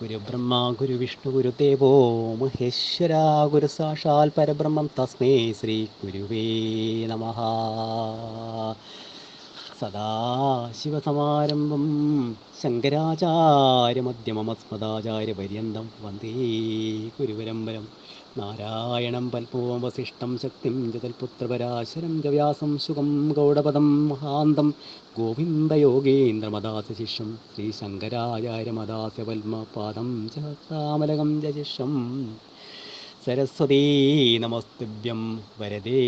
ഗുരു ബ്രഹ്മ ഗുരു വിഷ്ണു ഗുരു ദേവോ മഹേശ്വര ഗുരു സാക്ഷാൽ പരബ്രഹ്മം തസ്മേ ശ്രീ ഗുരുവേ നമ. സദാശിവസമാരംഭം ശങ്കരാചാര്യമധ്യമമസ്മദാചാര്യപര്യന്തം വന്ദേ ഗുരുപരമ്പരം. നാരായണം പൽപൂവം വസിഷ്ഠം ശക്തിം ജതൽപുത്രപരാശരം ജവ്യാസം വ്യാസം സുഖം ഗൗഡപദം മഹാന്തം ഗോവിന്ദയോഗേന്ദ്രമദാസശിഷ്യം ശ്രീശങ്കരാചാര്യമദാസ്യ പത്മപാദം സഹസ്രാമലകം ജശിഷ്യം സരസ്വതീ നമസ്തുഭ്യം. വരദേ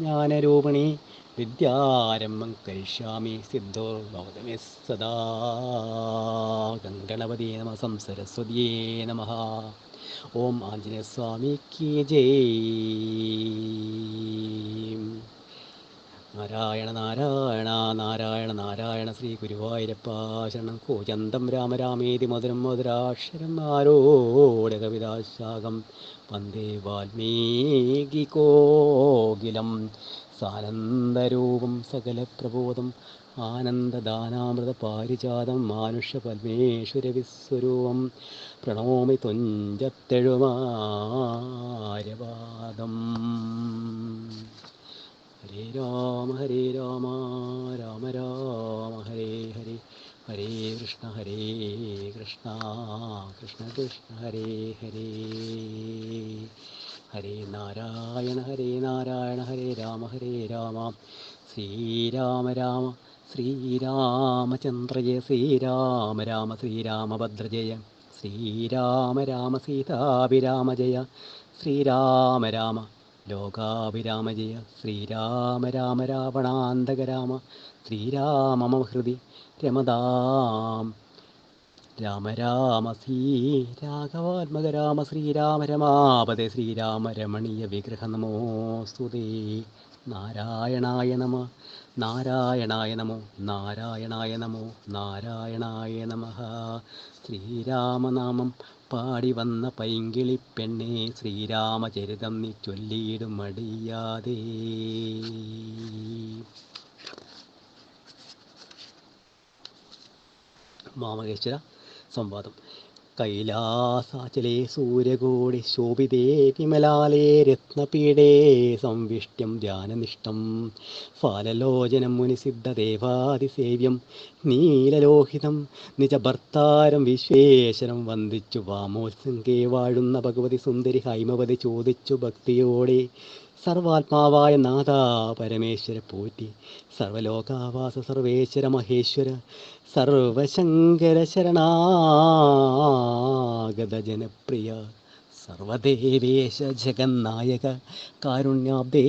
ജ്ഞാനരൂപിണി. വിദ്യാരംഭം കരിഷ്യാമി സിദ്ധോ ഭവതമേ സദാ. ഗംഗണപതി നമ സംസരസ്വതിയേ നമ. ഓം ആഞ്ജനേയസ്വാമി കീ ജയ്. നാരായണ നാരായണ നാരായണ നാരായണ ശ്രീ ഗുരുവായൂരപ്പ ശരണം. കൂജന്തം രാമരാമേതി മധുരം മധുരാക്ഷരം ആരോടെ കവിതാശാകം വന്ദേ വാൽമീകി കോകിലം. സാനന്ദരൂപം സകലപ്രബോധം ആനന്ദദാനാമൃത പാരിജാതം. മാനുഷ്യ പരമേശ്വര വിസ്വരൂപം. പ്രണോമി തുഞ്ചത്തെഴുമാരവാദം ഹരേ രാമ ഹരേ രാമ രാമ രാമ ഹരേ ഹരി ഹരേ കൃഷ്ണ ഹരേ കൃഷ്ണ കൃഷ്ണ കൃഷ്ണ ഹരേ ഹരേ. ഹരേ നാരായണ ഹരേ നാരായണ ഹരേ രാമ ഹരേ രാമ. ശ്രീരാമ രാമ ശ്രീരാമചന്ദ്രജയ ശ്രീരാമ രാമ ശ്രീരാമഭദ്രജയ ശ്രീരാമ രാമ സീതാഭിരാമ ജയ. ശ്രീരാമ രാമ ലോകാഭിരാമ ജയ ശ്രീരാമ രാമ രാവണാന്തകരാമ ശ്രീരാമമഹൃതി രമദാം രാമ രാമ ശ്രീ രാഘവാത്മക രാമ ശ്രീരാമ രമാപതേ ശ്രീരാമ രമണീയ വിഗ്രഹ നമോസ്തുതേ നാരായണായ നമ നാരായണായ നമോ നാരായണായ നമോ നാരായണായ നമ. ശ്രീരാമനാമം പാടി വന്ന പൈങ്കിളി പെണ്ണെ ശ്രീരാമചരിതം നീ ചൊല്ലിയിടും മടിയാതെ മാമകേശ്വര സംവാദം. കൈലാസാചലേ സൂര്യകോടി ശോഭിതേ വിമലാലേ രത്നപീഠേ സംവിഷ്ട്യം ധ്യാനനിഷ്ഠം. ഫാലലോചനം മുനിസിദ്ധദേവാതിസേവ്യം നീലലോഹിതം നിജഭർത്താരം വിശ്വേശ്വരം വന്ദിച്ചു വാമോത്സംഗേ വാഴുന്ന ഭഗവതി സുന്ദരി ഹൈമവതി ചോദിച്ചു ഭക്തിയോടെ സർവാത്മാവായ നാഥ പരമേശ്വര പോറ്റി. സർവലോകാവാസ സർവേശ്വര മഹേശ്വര സർവശങ്കര ശരണാഗത ജനപ്രിയ സർവദേവേശ ജഗന്നായക. കാരുണ്യാബ്ദേ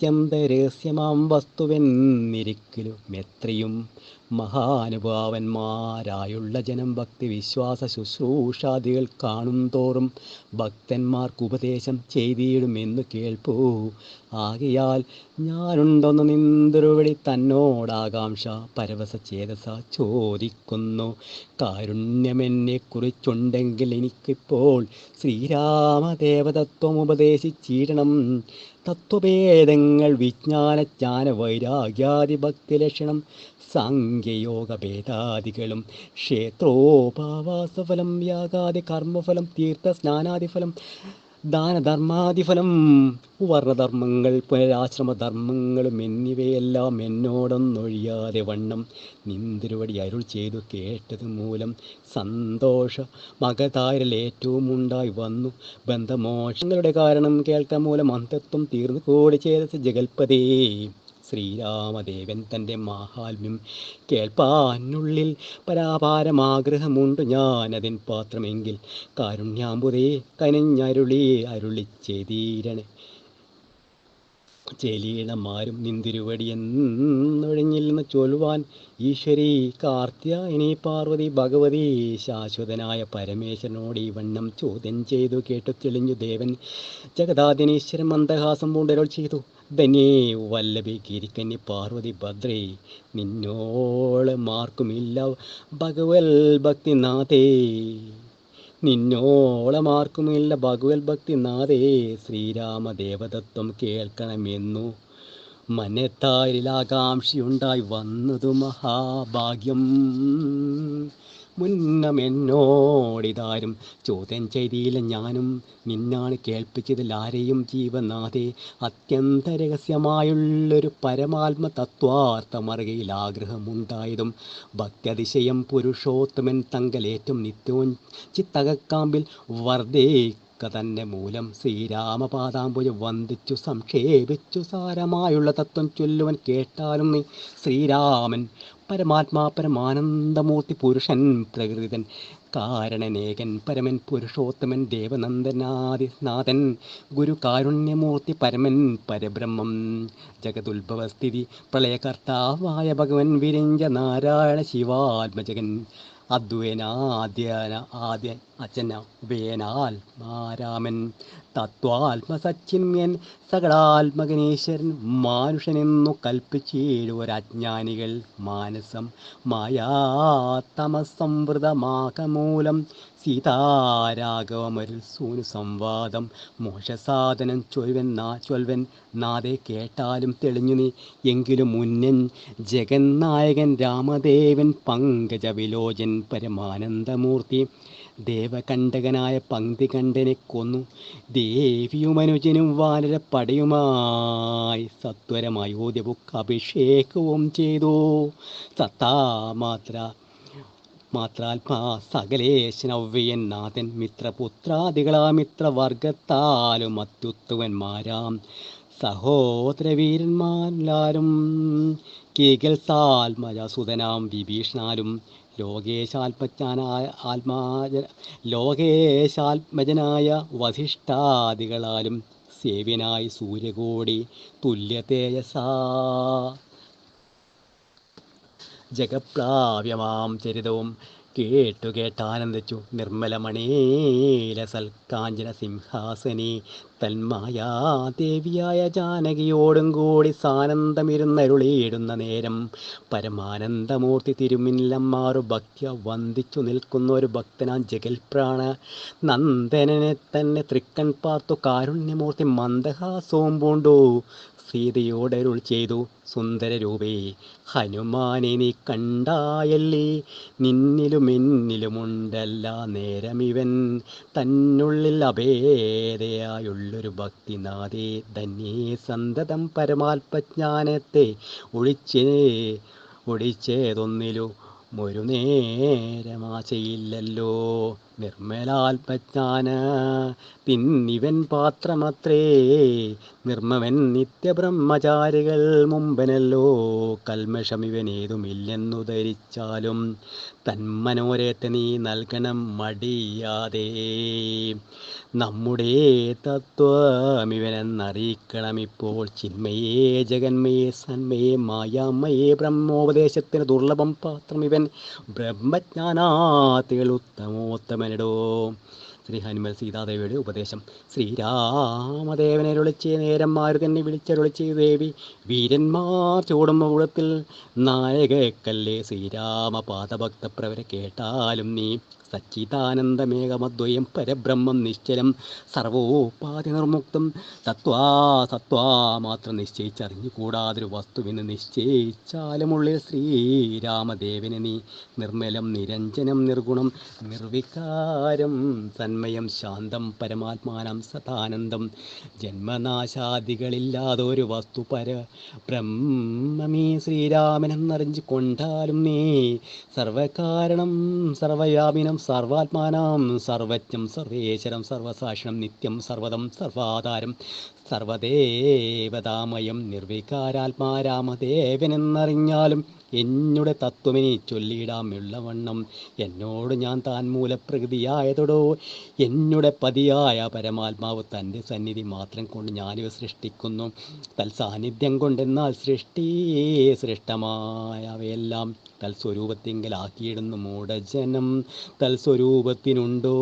അത്യന്തരഹസ്യമാം വസ്തുവെന്നിരിക്കലും എത്രയും മഹാനുഭാവന്മാരായുള്ള ജനം ഭക്തി വിശ്വാസ ശുശ്രൂഷാദികൾ കാണും തോറും ഭക്തന്മാർക്ക് ഉപദേശം ചെയ്തിടുമെന്ന് കേൾപ്പൂ. ആകയാൽ ഞാനുണ്ടെന്ന് നിന്തൊരുവഴി തന്നോടാകാംക്ഷ പരവശ ചേതസ ചോദിക്കുന്നു. കാരുണ്യമെന്നെക്കുറിച്ചുണ്ടെങ്കിൽ എനിക്കിപ്പോൾ ശ്രീരാമദേവതത്വം ഉപദേശിച്ചിടണം. തത്വഭേദങ്ങൾ വിജ്ഞാനജ്ഞാന വൈരാഗ്യാദി ഭക്തിലക്ഷണം സംഖ്യയോഗ ഭേദാദികളും ക്ഷേത്രോപാവാസഫലം യാഗാദി കർമ്മഫലം തീർത്ഥ സ്നാനാദിഫലം ദാനധർമാദിഫലം വർണധർമ്മങ്ങൾ പുനരാശ്രമധർമ്മങ്ങളും എന്നിവയെല്ലാം എന്നോടൊന്നൊഴിയാതെ വണ്ണം നിന്തിരുവടി അരുൾ ചെയ്തു കേട്ടത് മൂലം സന്തോഷ മകതാരിൽ ഏറ്റവും ഉണ്ടായി വന്നു. ബന്ധമോഷങ്ങളുടെ കാരണം കേൾക്കാൻ മൂലം അന്തത്വം തീർന്നു കൂടി ചേരത്ത് ജഗൽപതേ. ശ്രീരാമദേവൻ തന്റെ മാഹാത്മ്യം കേൾപ്പാനുള്ളിൽ പരാപാരമാഗ്രഹമുണ്ട്. ഞാനതിൻ പാത്രമെങ്കിൽ കാരുണ്യാമ്പുതേ കനഞ്ഞരുളി അരുളി ചെയ്തീരണേ ചെലീണമാരും നിന്തിരുവടി എന്നൊഴിഞ്ഞില്ലെന്ന് ചൊല്ലുവാൻ ഈശ്വരി കാർത്തിയായനി പാർവതി ഭഗവതി ശാശ്വതനായ പരമേശ്വരനോട് ഈ വണ്ണം ചോദ്യം ചെയ്തു കേട്ടു തെളിഞ്ഞു ദേവൻ ജഗദാദിനീശ്വരൻ മന്ദഹാസം പൂണ്ടരുൾ ചെയ്തു. ധന്യേ വല്ലഭി കിരിക്കനി പാർവതി ഭദ്രേ നിന്നോളമാർക്കുമില്ല ഭഗവൽ ഭക്തിനാഥേ. നിന്നോളമാർക്കുമില്ല ഭഗവൽ ഭക്തിനാഥേ. ശ്രീരാമദേവതത്വം കേൾക്കണമെന്നു മനത്താരിൽ ആകാംക്ഷയുണ്ടായി വന്നതു മഹാഭാഗ്യം. മുന്നം എന്നോടിതാരും ചോദ്യം ചെയ്തില്ല ഞാനും. നിന്നാണ് കേൾപ്പിച്ചതിൽ ആരെയും ജീവനാഥേ അത്യന്ത രഹസ്യമായുള്ളൊരു പരമാത്മ തത്വാർത്ഥമറുകയിൽ ആഗ്രഹമുണ്ടായതും. ഭക്ത്യതിശയം പുരുഷോത്തമൻ തങ്കലേറ്റം നിത്യവും ചിത്തകക്കാമ്പിൽ വർദ്ധേ തന്നെ മൂലം ശ്രീരാമപാദാംബുജ വന്ദിച്ചു സംക്ഷേപിച്ചു സാരമായുള്ള തത്വം ചൊല്ലുവൻ കേട്ടാലും നീ ശ്രീരാമൻ പരമാത്മാ പരമാനന്ദമൂർത്തി പുരുഷൻ പ്രകൃതിതൻ കാരണനേകൻ പരമൻ പുരുഷോത്തമൻ ദേവനന്ദനാദിനാഥൻ ഗുരു കാരുണ്യമൂർത്തി പരമൻ പരബ്രഹ്മം. ജഗതുത്ഭവസ്ഥിതി പ്രളയകർത്താവായ ഭഗവൻ വിരിഞ്ച നാരായണ ശിവാത്മജകൻ അദ്വൈനാദ്യന ആദ്യ അച്ഛന വേനാത്മാരാമൻ തത്വാത്മസച്ചിന്യൻ സകലാത്മകനീശ്വരൻ മാനുഷനെന്നു കൽപ്പിച്ചിടുവരജ്ഞാനികൾ മാനസം മായാതമസംവൃതമാകമൂലം സീതാരാഘവമരിൽ സൂനു സംവാദം. മോശസാധനം ചൊൽവൻ നാ ചൊൽവൻ നാദെ കേട്ടാലും തെളിഞ്ഞു നീ. എങ്കിലും മുന്നൻ ജഗന്നായകൻ രാമദേവൻ പങ്കജ വിലോചൻ പരമാനന്ദമൂർത്തി ദേവകണ്ഠകനായ പങ്ക്തി കണ്ഠനെ കൊന്നു. ദേവിയും അനുജനും വാനരപ്പടയുമായി സത്വരമായി ഓദ്യബുക്ക് അഭിഷേകവും ചെയ്തു. സത്താമാത്ര മാത്രാത്മാ സകലേശനവ്യൻ നാഥൻ മിത്രപുത്രാദികളാ മിത്രവർഗത്താലും അത്യുത്തവന്മാരാം സഹോദരവീരന്മാരെല്ലാരും കീകൽസാത്മജസുതനാം വിഭീഷണാലും ലോകേശാത്മജ്ഞാനായ ആത്മാജ ലോകേശാത്മജനായ വധിഷ്ഠാദികളാലും സേവ്യനായി സൂര്യകോടി തുല്യ തേജസാ ജഗപ്രാവ്യമാം ചരിതവും കേട്ടു കേട്ടാനന്ദിച്ചു. നിർമ്മലമണീല സൽക്കാഞ്ചന സിംഹാസനി തന്മായാ ദേവിയായ ജാനകിയോടും കൂടി സാനന്ദമിരുന്നരുളിയിടുന്ന നേരം പരമാനന്ദമൂർത്തി തിരുമില്ലമ്മാറു ഭക്ത്യ വന്ദിച്ചു നിൽക്കുന്ന ഒരു ഭക്തനാ ജഗൽപ്രാണ. നന്ദനനെ തന്നെ തൃക്കൺ പാർത്തു കാരുണ്യമൂർത്തി മന്ദഹാസവും പൂണ്ടു. സീതയോടരുൾ ചെയ്തു. സുന്ദരരൂപേ ഹനുമാനെ നീ കണ്ടായല്ലേ? നിന്നിലും എന്നിലുമുണ്ടല്ല നേരമിവൻ. തന്നുള്ളിൽ അഭേദയായുള്ളൊരു ഭക്തിനാഥേ ധന്യേ സന്തതം പരമാത്മജ്ഞാനത്തെ ഒഴിച്ചേ ഒടിച്ചേതൊന്നിലു ഒരു നേരമാശയില്ലല്ലോ. നിർമ്മലാത്മജ്ഞാന പിന്നിവൻ പാത്രമത്രേ നിർമ്മവൻ നിത്യബ്രഹ്മചാരികൾ മുമ്പനല്ലോ. കൽമഷമിവനേതുമില്ലെന്നു ധരിച്ചാലും തന്മനോരേത്ത നീ നൽകണം മടിയാതെ. നമ്മുടെ തത്വമിവനെന്നറിയിക്കണമിപ്പോൾ ചിന്മയേ ജഗന്മയെ സന്മയെ മായാമയേ ബ്രഹ്മോപദേശത്തിന് ദുർലഭം പാത്രം ഇവൻ ബ്രഹ്മജ്ഞാനാത്തികൾ ഉത്തമോത്തമനടോ ശ്രീ ഹനുമൽ സീതാദേവിയുടെ ഉപദേശം. ശ്രീരാമദേവനെ വിളിച്ചേ നേരം തന്നെ വിളിച്ചരുളിച്ച് ദേവി. വീരന്മാർ ചൂടുമ്പുളത്തിൽ നായകക്കല്ലേ ശ്രീരാമ പാദഭക്തപ്രവരെ കേട്ടാലും നീ സച്ചിദാനന്ദമേകമദ്വയം പരബ്രഹ്മം നിശ്ചലം സർവോപാധി നിർമുക്തം തത്വാ സത്വാ മാത്രം നിശ്ചയിച്ചറിഞ്ഞുകൂടാതൊരു വസ്തുവിന് നിശ്ചയിച്ചാലുമുള്ളിൽ ശ്രീരാമദേവന് നീ നിർമ്മലം നിരഞ്ജനം നിർഗുണം നിർവികാരം തന്മയം ശാന്തം പരമാത്മാനം സതാനന്ദം ജന്മനാശാദികളില്ലാതൊരു വസ്തു പര ബ്രഹ്മമേ ശ്രീരാമനെന്നറിഞ്ഞു കൊണ്ടാലും നീ സർവകാരണം സർവയാമിനം സർവാത്മാനാം സർവജ്ഞം സർവേശ്വരം സർവസാക്ഷണം നിത്യം സർവതം സർവാധാരം സർവദേവതാമയം നിർവികാരാത്മാരാമദേവനെന്നറിഞ്ഞാലും എന്നുടെ തത്വമിനി ചൊല്ലിയിടാമുള്ളവണ്ണം എന്നോട് ഞാൻ താൻ മൂലപ്രകൃതിയായതോടോ എന്നുടെ പതിയായ പരമാത്മാവ് തന്റെ സന്നിധി മാത്രം കൊണ്ട് ഞാനിവ സൃഷ്ടിക്കുന്നു. തൽസാന്നിധ്യം കൊണ്ടെന്നാൽ സൃഷ്ടി സൃഷ്ടമായവയെല്ലാം തൽസ്വരൂപത്തിങ്കലാക്കിയിടുന്നു മൂടജനം തൽസ്വരൂപത്തിനുണ്ടോ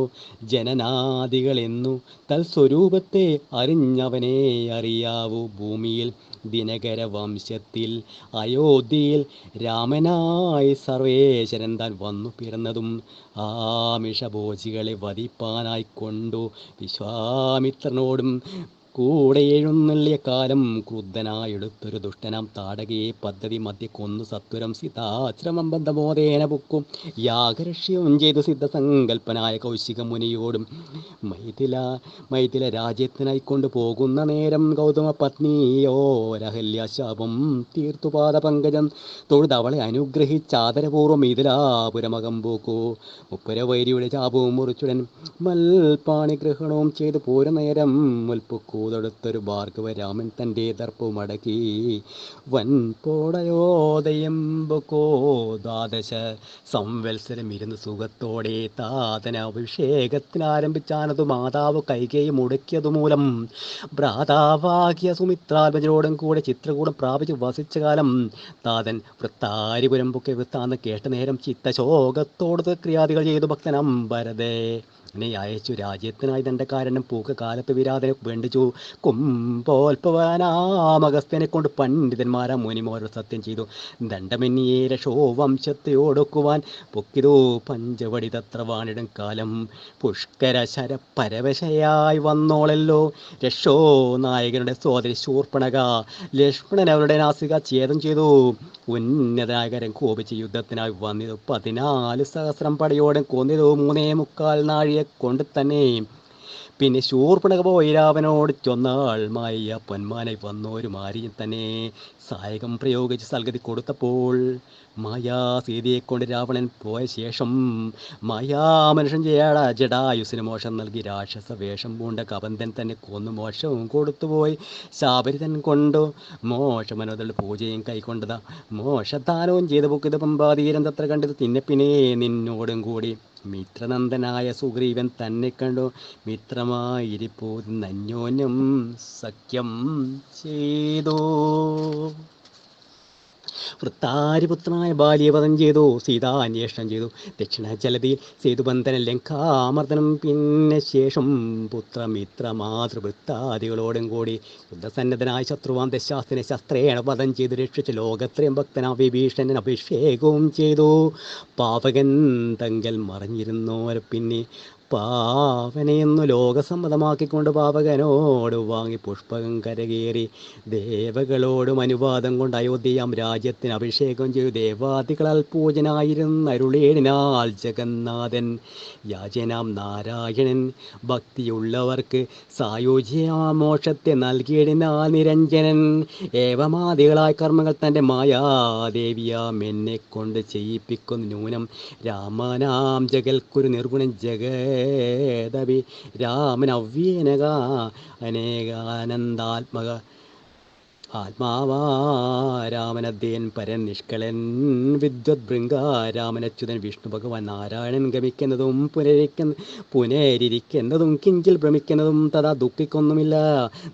ജനനാദികളെന്നു? തൽസ്വരൂപത്തെ അറിഞ്ഞവനെ അറിയാവൂ ഭൂമിയിൽ ദിനകര വംശത്തിൽ അയോധ്യയിൽ. രാമനായി സർവേശ്വരൻ താൻ വന്നു പിറന്നതും ആമിഷഭോജികളെ വധിപ്പാനായി കൊണ്ടു വിശ്വാമിത്രനോടും കൂടെ എഴുന്നള്ളിയ കാലം ക്രുദ്ധനായെടുത്തൊരു ദുഷ്ടനാം താടകയെ പദ്ധതി മധ്യ കൊന്നു സത്വരം സിതാശ്രമം ബന്ധമോദേന ബുക്കും യാഗരക്ഷ്യവും ചെയ്തു സിദ്ധസങ്കല്പനായ കൗശിക മുനിയോടും മൈഥില മൈഥില രാജ്യത്തിനായി കൊണ്ടുപോകുന്ന നേരം ഗൗതമ പത്നിയോ രഹല്യാശാപം തീർത്തുപാത പങ്കജം. തൊഴുതവളെ അനുഗ്രഹിച്ചാദരപൂർവം മിഥിലാപുരമകം പോക്കൂ. മുപ്പുരവൈരിയുടെ ചാപവും മുറിച്ചുടൻ മൽപാണി ഗ്രഹണവും ചെയ്തു പോരുന്ന നേരം മുൽപ്പുക്കൂതൊടുത്തൊരു ഭാർഗവരാമൻ തന്റെ ദർപ്പവും അടക്കി വൻ പോടയോദയമ്പുക്കോ ദ്വാദശ സംവത്സരം ഇരുന്ന് സുഖത്തോടെ താതന അഭിഷേകത്തിനാരംഭിച്ചാനതു മാതാവ് കൈകേയി മുടക്കിയതു മൂലം ഭ്രാതാവാകിയ സുമിത്രാത്മജനോടും കൂടെ ചിത്രകൂടം പ്രാപിച്ച് വസിച്ച കാലം താതൻ വൃത്താരിപുരം പൊക്കെ വൃത്താന്ന് കേട്ട നേരം ചിത്തശോകത്തോട് ക്രിയാദികൾ ചെയ്തു ഭക്തനം ഭരതേ എന്നെ അയച്ചു. രാജ്യത്തിനായി തന്റെ കാരണം പൂക്ക കാലത്ത് വിരാതനെ വേണ്ടിച്ചു. കുംഭോൽപവനാമഗസ്ത്യനെ കൊണ്ട് പണ്ഡിതന്മാരാ മുനിമോരൻ സത്യം ചെയ്തു. ദണ്ഡമെന്നിയെ രക്ഷോ വംശത്തെ ഒടുക്കുവാൻ പൊക്കിതോ. പഞ്ചവടി തത്രവാണിടം കാലം പുഷ്കര ശര പരവശയായി വന്നോളല്ലോ. രക്ഷോ നായകനുടെ സോദരി ശൂർപ്പണക. ലക്ഷ്മണൻ അവരുടെ നാസിക ഛേദം ചെയ്തു. ഉന്നതനായകരൻ കോപിച്ച് യുദ്ധത്തിനായി വന്നിതു. പതിനാല് സഹസ്രം പടയോടെ കൊന്നിതു. മൂന്നേ മുക്കാൽ നാഴിയെ കൊണ്ട് തന്നെ. പിന്നെ ശൂർപ്പണക പോയിരാവനോട് ചൊന്നാൾ മായ പൊന്മാനെ വന്നോരു മാരിയും തന്നെ. സായകം പ്രയോഗിച്ച് സൽഗതി കൊടുത്തപ്പോൾ മായാ സീതയെ കൊണ്ട് രാവണൻ പോയ ശേഷം മായാ മനുഷ്യൻ ചെയ്യാട ജഡായുസിന് മോഷം നൽകി രാക്ഷസ വേഷം പൂണ്ട കബന്ധൻ തന്നെ കൊന്നു മോശവും കൊടുത്തുപോയി. ശാബരിതൻ കൊണ്ടു മോശമനോദൾ പൂജയും കൈക്കൊണ്ടതാ. മോശദാനവും ചെയ്തു പൊക്കിത് പമ്പാതീരം തത്ര കണ്ടത് തിന്നെ പിന്നെ നിന്നോടും കൂടി. മിത്രനന്ദനായ സുഗ്രീവൻ തന്നെ കണ്ടു. മിത്രമായിരിപ്പോ നന്യോന്യം സഖ്യം ചെയ്തു. വൃത്താരിപുത്രനായ ബാല്യവധം ചെയ്തു സീതാ അന്വേഷണം ചെയ്തു. ദക്ഷിണ ജലതിയിൽ സേതുബന്ധന ലങ്കാമർദ്ദനം പിന്നെ ശേഷം പുത്രമിത്ര മാതൃവൃത്താദികളോടും കൂടി യുദ്ധസന്നദ്ധനായ ശത്രുവാൻ ദശാസ്ത്രനെ ശസ്ത്രേണ വധം ചെയ്തു രക്ഷിച്ച് ലോകത്രയും ഭക്തനാ വിഭീഷണൻ അഭിഷേകവും ചെയ്തു. പാവകൻ തങ്കൽ മറിഞ്ഞിരുന്നോ പിന്നെ പാവനെയെന്നു ലോകസമ്മതമാക്കിക്കൊണ്ട് പാവകനോട് വാങ്ങി പുഷ്പകം കരകേറി ദേവകളോടും അനുവാദം കൊണ്ട് അയോധ്യയാം രാജ്യത്തിന് അഭിഷേകം ചെയ്തു. ദേവാദികളാൽ പൂജനായിരുന്ന അരുളേടിനാൽ ജഗന്നാഥൻ. യാചനാം നാരായണൻ. ഭക്തിയുള്ളവർക്ക് സായോജ്യമോക്ഷത്തെ നൽകിയിടിനാൽ നിരഞ്ജനൻ. ഏവമാദികളായ കർമ്മങ്ങൾ തന്റെ മായാദേവിയാം എന്നെ കൊണ്ട് ചെയ്യിപ്പിക്കുന്നു ന്യൂനം. രാമനാം ജഗൽക്കുരു നിർഗുണൻ ജഗദവി രാമൻ അവ്യേനക അനേകാനന്ദാത്മക ആത്മാവാ രാമനദ്ദേൻ പരൻ നിഷ്കളൻ വിദ്വത് ഭൃംഗ രാമനച്യുതൻ വിഷ്ണു ഭഗവാൻ നാരായണൻ ഗമിക്കുന്നതും പുനരിക്കുന്ന പുനരിരിക്കുന്നതും കിഞ്ചിൽ ഭ്രമിക്കുന്നതും തഥാ ദുഃഖിക്കൊന്നുമില്ല.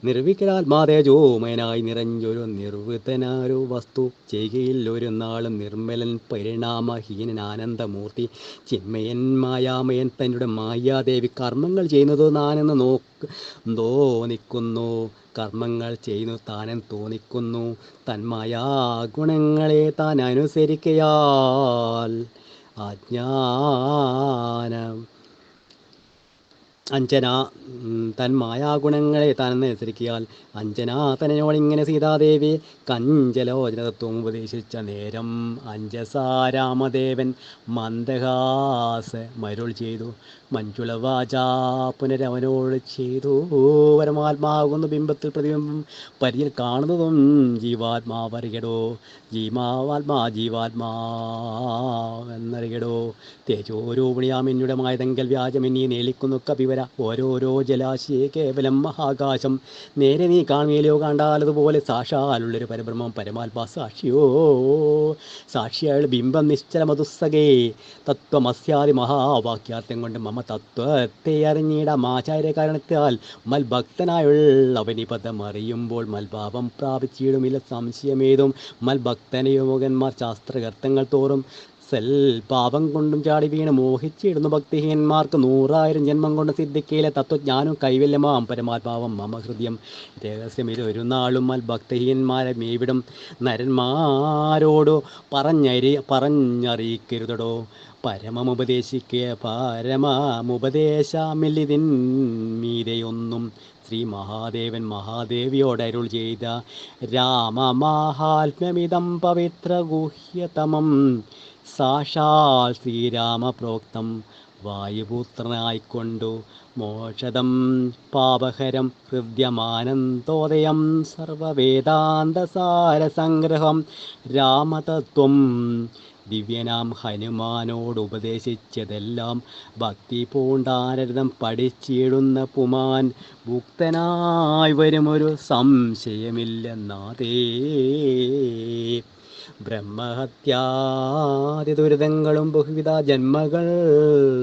നിർവികരാത്മാതേജോമയനായി നിറഞ്ഞൊരു നിർവൃതനൊരു വസ്തു ചെയ്യുകയിൽ ഒരു നാളും നിർമ്മലൻ പരിണാമഹീനൻ ആനന്ദമൂർത്തി ചിന്മയൻ മായാമയൻ തന്നുടെ മായാദേവി കർമ്മങ്ങൾ ചെയ്യുന്നത് നാനെന്ന് നോക്ക് തോന്നിക്കുന്നു കർമ്മങ്ങൾ ചെയ്യുന്നു താനും തോന്നിക്കുന്നു. തന്മായ ഗുണങ്ങളെ താൻ അനുസരിക്കയാൽ അജ്ഞാനം അഞ്ജന തൻ മായാഗുണങ്ങളെ താൻ അഞ്ജന ഇങ്ങനെ സീതാദേവി കഞ്ചലോചനതത്വം ഉപദേശിച്ച നേരം അഞ്ജസാരാമദേവൻ മന്ദഹാസ മരുൾ ചെയ്തു. മഞ്ജുളവാച പുനരവനോട് ചെയ്തു. പരമാത്മാകുന്ന ബിംബത്തിൽ പ്രതിബിംബം പരിയിൽ കാണുന്നതും ജീവാത്മാവറിയടോ ജീമാവാത്മാ ജീവാത്മാ എന്നറിയടോ തേജോരൂപിണിയാമിന്നുടെ മായതെങ്കൽ നേലിക്കുന്നു നേളിക്കുന്നു കപിവര ഓരോരോ ജലാശയെ കേവലം മഹാകാശം. നേരെ നീ കാണുകയിലോ കണ്ടാലതുപോലെ സാക്ഷാലുള്ളൊരു പരബ്രഹ്മം. പരമാത്മാ സാക്ഷിയോ സാക്ഷിയായുള്ള ബിംബം നിശ്ചല മധുസ്സകേ. തത്വമസ്യാദി മഹാവാക്യാർത്ഥം കൊണ്ട് മമ തത്വത്തെ അറിഞ്ഞിട. മാചാര്യ കാരണത്താൽ മൽഭക്തനായുള്ള പദം അറിയുമ്പോൾ മൽഭാവം പ്രാപിച്ചിടുമില്ല. സംശയമേതും മൽഭക്തനയോമകന്മാർ ശാസ്ത്രകർത്തങ്ങൾ തോറും സെൽ പാപം കൊണ്ടും ചാടി വീണ് മോഹിച്ചിടുന്നു ഭക്തിഹീനന്മാർക്ക് നൂറായിരം ജന്മം കൊണ്ട് സിദ്ധിക്കയിലെ തത്വജ്ഞാനം കൈവല്യമാം പരമാത്മാവം മമ രഹസ്യം ഇത് ഒരു നാളും മൽ ഭക്തിഹീനന്മാരെ മേവിടും. നരന്മാരോടോ പറഞ്ഞരി പറഞ്ഞറിയിക്കരുതടോ. പരമമുപദേശിക്കുക പരമമുപദേശമില്ലിതിൻ മീതെയൊന്നും ശ്രീ മഹാദേവൻ മഹാദേവിയോട് അരുൾ ചെയ്ത. പവിത്ര പവിത്രഗുഹ്യതമം സാക്ഷാൽ ശ്രീരാമപ്രോക്തം വായുപുത്രനായിക്കൊണ്ടു മോക്ഷദം പാപഹരം ഹൃദ്യമാനന്ദോദയം സർവവേദാന്തസാരസംഗ്രഹം രാമതത്വം. ദിവ്യനാം ഹനുമാനോട് ഉപദേശിച്ചതെല്ലാം ഭക്തി പൂണ്ടാനരതം പഠിച്ചിടുന്ന പുമാൻ മുക്തനായി വരുമൊരു സംശയമില്ലെന്നാതേ. ബ്രഹ്മഹത്യാദി ദുരിതങ്ങളും ബഹുവിധ ജന്മകൾ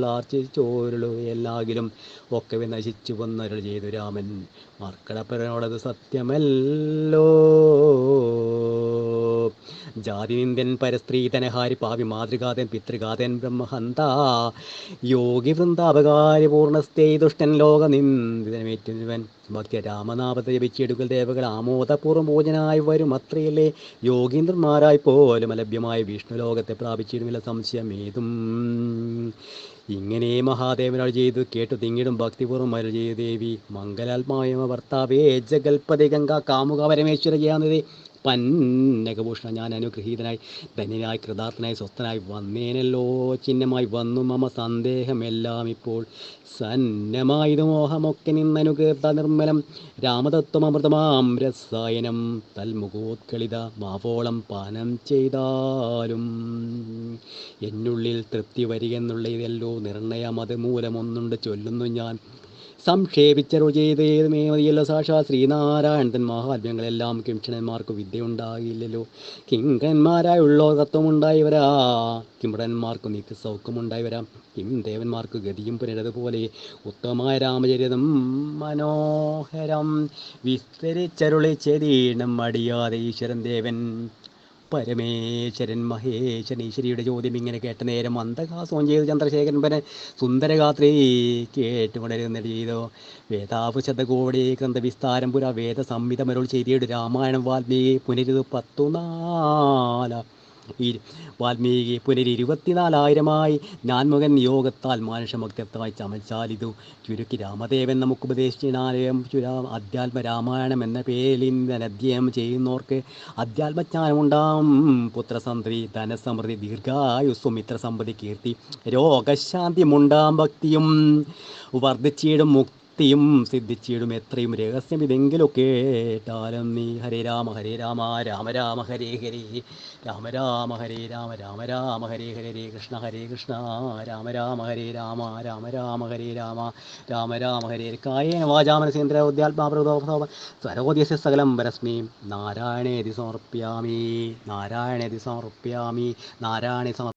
ആർജിച്ചോരുളു എല്ലാകിലും ഒക്കെ നശിച്ചു വന്നരുൾ ചെയ്തു രാമൻ. മർക്കടപ്പരനോടത് സത്യമല്ലോ. ജാതിനിന്ദൻ പരസ്ത്രീ ധനഹാരി പാവി മാതൃകാതൻ പിതൃകാതൻ ബ്രഹ്മഹന്ത. യോഗി വൃന്ദാപകാരി പൂർണസ്ഥേ ദുഷ്ടൻ ലോകനിന്ദിതമേറ്റുവൻ ഭക്തി രാമനാമത്തെ ജപിച്ചെടുക്കൽ ദേവകൾ ആമോദപൂർവം പൂജനായി വരും അത്രയല്ലേ യോഗീന്ദ്രന്മാരായി പോലും അലഭ്യമായ വിഷ്ണു ലോകത്തെ പ്രാപിച്ചിടുമില്ല സംശയമേതും. ഇങ്ങനെ മഹാദേവനോട് ചെയ്തു കേട്ടു തിങ്ങിടും ഭക്തിപൂർവം അരുൾ ചെയ്തു ദേവി. മംഗലാത്മായ ഭർത്താവേ ജഗൽപതി ഗംഗ കാമുക പരമേശ്വര ചെയ്യാന്നതേ പന്നകഭൂഷണ ഞാൻ അനുഗ്രഹീതനായി ധന്യനായി കൃതാർത്ഥനായി സ്വസ്ഥനായി വന്നേനല്ലോ. ചിഹ്നമായി വന്നു മമ സന്ദേഹമെല്ലാം ഇപ്പോൾ. സന്നമായത് മോഹമൊക്കെ നിന്നനുകീർത്ത നിർമ്മലം രാമതത്വമൃതമാം രസായനം തൽമുഖോത്കളിത മാവോളം പാനം ചെയ്താലും. എന്നുള്ളിൽ തൃപ്തി വരികെന്നുള്ള ഇതല്ലോ നിർണയം അത് മൂലമൊന്നുണ്ട് ചൊല്ലുന്നു ഞാൻ. സംക്ഷേപിച്ചറു ചെയ്തേതുമേ മതിയല്ലോ സാക്ഷാ? ശ്രീനാരായണൻ തൻ മഹാത്മ്യങ്ങളെല്ലാം കിംക്ഷണന്മാർക്ക് വിദ്യ ഉണ്ടാകില്ലല്ലോ കിങ്കന്മാരായുള്ള തത്വമുണ്ടായവരാ കിംബടന്മാർക്ക് നിത്യ സൗഖ്യമുണ്ടായവരാ കിം ദേവന്മാർക്ക് ഗതിയും പുനരതുപോലെ ഉത്തമമായ രാമചരിതം മനോഹരം. വിസ്തരിച്ചരുളി ചെതീണം അടിയാതെ ഈശ്വരൻ ദേവൻ പരമേശ്വരൻ മഹേശ്വരീശ്വരിയുടെ ചോദ്യം ഇങ്ങനെ കേട്ട നേരം അന്ധകാസവും ചെയ്തു ചന്ദ്രശേഖരൻ പനെ സുന്ദരഗാത്രി കേട്ടുകൊണ്ടിരുന്നിട്ട് ചെയ്തു. വേദാപുശതകോടി ഗ്രന്ഥവിസ്താരം പുര വേദ സംഹിതമരുൾ ചെയ്തിയുടെ രാമായണം വാൽമീകി പുനരുത് പത്തു നാല ഈ വാൽമീകി പുനരിരുപത്തിനാലായിരമായി നാൻമുഖൻ യോഗത്താൽ മാനുഷമക്തത്വമായി ചമച്ചാലിതു. ചുരുക്കി രാമദേവൻ നമുക്ക് ഉപദേശിച്ചാലയം ചുരാ അധ്യാത്മ രാമായണം എന്ന പേരിൽ അധ്യയം ചെയ്യുന്നവർക്ക് അധ്യാത്മജ്ഞാനമുണ്ടാം പുത്രസന്ധി ധനസമൃദ്ധി ദീർഘായുസ്സും മിത്രസമ്പതി കീർത്തി രോഗശാന്തിമുണ്ടാം ഭക്തിയും. വർദ്ധിച്ചിടും മുക്തിയും സിദ്ധിച്ചിടും എത്രയും രഹസ്യം ഇതെങ്കിലും കേട്ടാലും നീ ഹരേ രാമ ഹരേ രാമ രാമ രാമ ഹരേ ഹരേ. രാമ രാമ ഹരേ രാമ രാമ രാമ ഹരേ ഹരേ ഹരേ കൃഷ്ണ ഹരേ കൃഷ്ണ. രാമ രാമ ഹരേ രാമ രാമ രാമ ഹരേ രാമ. രാമ രാമ ഹരേ കായേന വാചാമനസേന്ദ്ര ഉദ്യാത്മാപ്രദോ സ്വരോദ്യസ്യ സകലം പരസ്മി. നാരായണേതി സമർപ്പ്യാമി. നാരായണേതി സമർപ്പ്യാമി. നാരായണേ സമർ